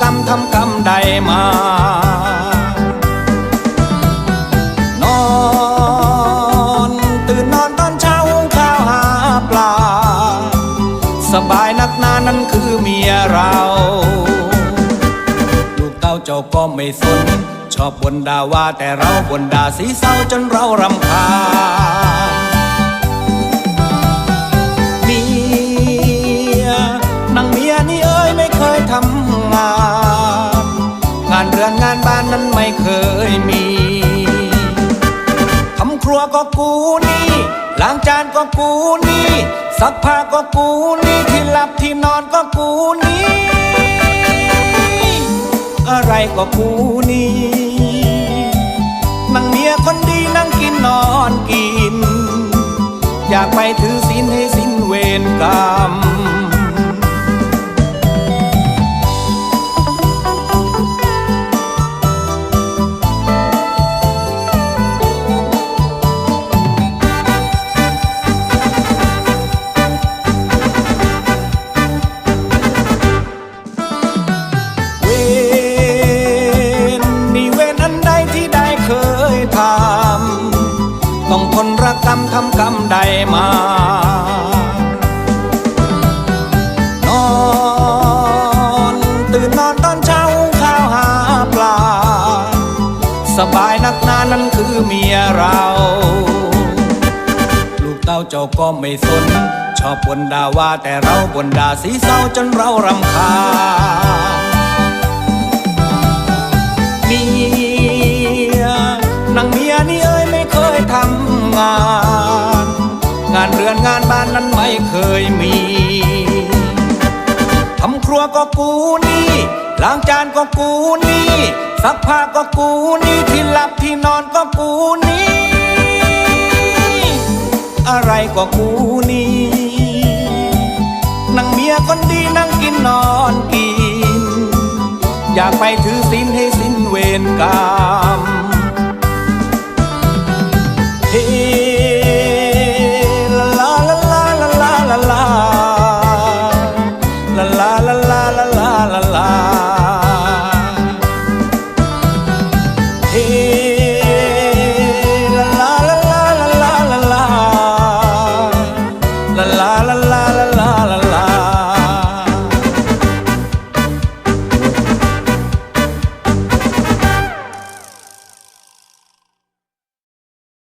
กรรมทำกรรมใดมา นอนตื่นนอนตอนเช้าข้าวหาปลา สบายนักหนานั้นคือเมียเรา ลูกเต้าเจ้าก็ไม่สน ชอบบนด่าว่าแต่เราบนด่าสีเศร้าจนเรารำคาญ รือนงานบ้านนั้นไม่เคยมีทำครัวก็กูนี่ล้างจานก็กูนี่ซักผ้าก็กูนี่ที่หลับที่นอนก็กูนี่ อะไรก็กูนี่นางเมียคนดีนั่งกินนอนกิน อยากไปถือศีลให้สิ้นเวรกรรม ทำกรรมใดมา นอนตื่นนอนตอนเช้าข้าวหาปลา สบายนักหนานั้นคือเมียเรา ลูกเต้าเจ้าก็ไม่สน ชอบบนด่าว่าแต่เราบนด่าสีเศร้าจนเรารำคาญเมียนางเมียนี่เอ้ยไม่เคยทำ งาน งานเรือนงานบ้านนั้นไม่เคยมีทำครัวก็กูนี่ล้างจานก็กูนี่ซักผ้าก็กูนี่ที่หลับที่นอนก็กูนี่ อะไรก็กูนี่นางเมียคนดีนั่งกินนอนกิน อยากไปถือศีลให้สิ้นเวรกรรม morrer.